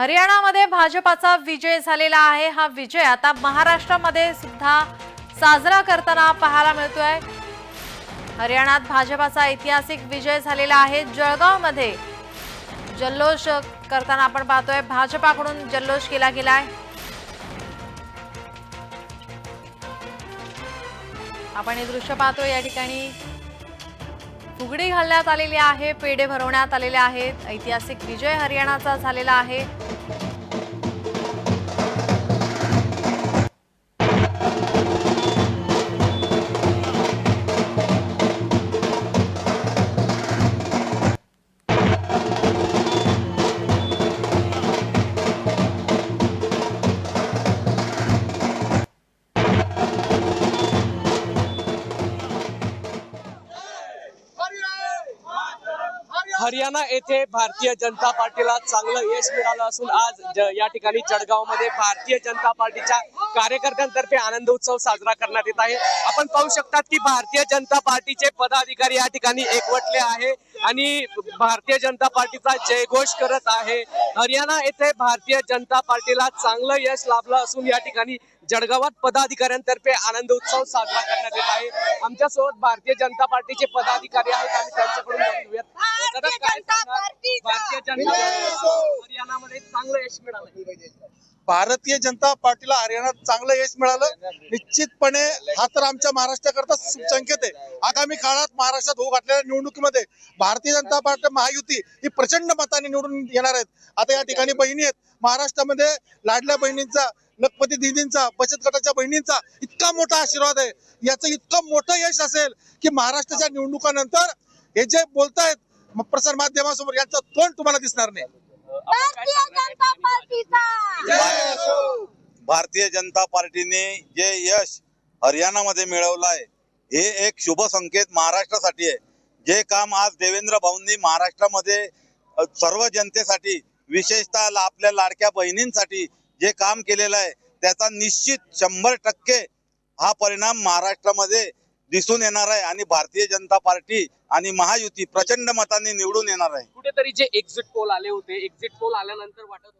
हरियाणामध्ये भाजपाचा विजय झालेला आहे. हा विजय आता महाराष्ट्रामध्ये सुद्धा साजरा करताना पाहायला मिळतोय. हरियाणात भाजपाचा ऐतिहासिक विजय झालेला आहे. जळगावमध्ये जल्लोष करताना आपण पाहतोय. भाजपाकडून जल्लोष केला गेलाय. आपण हे दृश्य पाहतोय. या ठिकाणी फुगडी घालण्यात आलेली आहे पेढे भरवण्यात आलेले आहेत. ऐतिहासिक विजय हरियाणाचा झालेला आहे. हरियाणा येथे भारतीय जनता पार्टीला चांगलं यश मिळालं असून आज या ठिकाणी जळगावमध्ये भारतीय जनता पार्टीच्या कार्यकर्त्यांतर्फे आनंद उत्सव साजरा करण्यात येत आहे. आपण पाहू शकतात की भारतीय जनता पार्टीचे पदाधिकारी या ठिकाणी एकवटले आहे आणि भारतीय जनता पार्टीचा जयघोष करत आहे. हरियाणा येथे भारतीय जनता पार्टीला चांगलं यश लाभलं असून या ठिकाणी जळगावात पदाधिकाऱ्यांतर्फे आनंद उत्सव साजरा करण्यात येत आहे. आमच्यासोबत भारतीय जनता पार्टीचे पदाधिकारी आहेत आणि त्यांच्याकडून हरियाणामध्ये चांगलं यश मिळालं भारतीय जनता पार्टीला हरियाणात चांगलं यश मिळालं. निश्चितपणे हा तर आमच्या महाराष्ट्राकरता संकेत आहे. आगामी काळात महाराष्ट्रात होऊ घातलेल्या निवडणुकीमध्ये भारतीय जनता पार्टी महायुती ही प्रचंड मताने निवडून येणार आहेत. आता या ठिकाणी बहिणी आहेत. महाराष्ट्रामध्ये लाडल्या बहिणींचा लखपती दिदींचा बचत गटाच्या बहिणींचा इतका मोठा आशीर्वाद आहे. याचं इतकं मोठं यश असेल की महाराष्ट्राच्या निवडणुकानंतर हे जे बोलतायत म- प्रसार माध्यमासमोर यांचं तोंड तुम्हाला दिसणार नाही. भारतीय जनता पार्टीचा. भारतीय जनता पार्टीने जे यश हरियाणामध्ये मिळवलं आहे हे एक शुभ संकेत महाराष्ट्रासाठी आहे. जे काम आज देवेंद्र भाऊंनी महाराष्ट्रामध्ये सर्व जनतेसाठी विशेषतः आपल्या लाडक्या बहिणींसाठी जे काम केलेलं आहे त्याचा निश्चित शंभर टक्के हा परिणाम महाराष्ट्रामध्ये दिसून येणार आहे आणि भारतीय जनता पार्टी आणि महायुती प्रचंड मताने निवडून येणार आहे. कुठेतरी जे एक्झिट पोल आले होते एक्झिट पोल आल्यानंतर वाटत होतं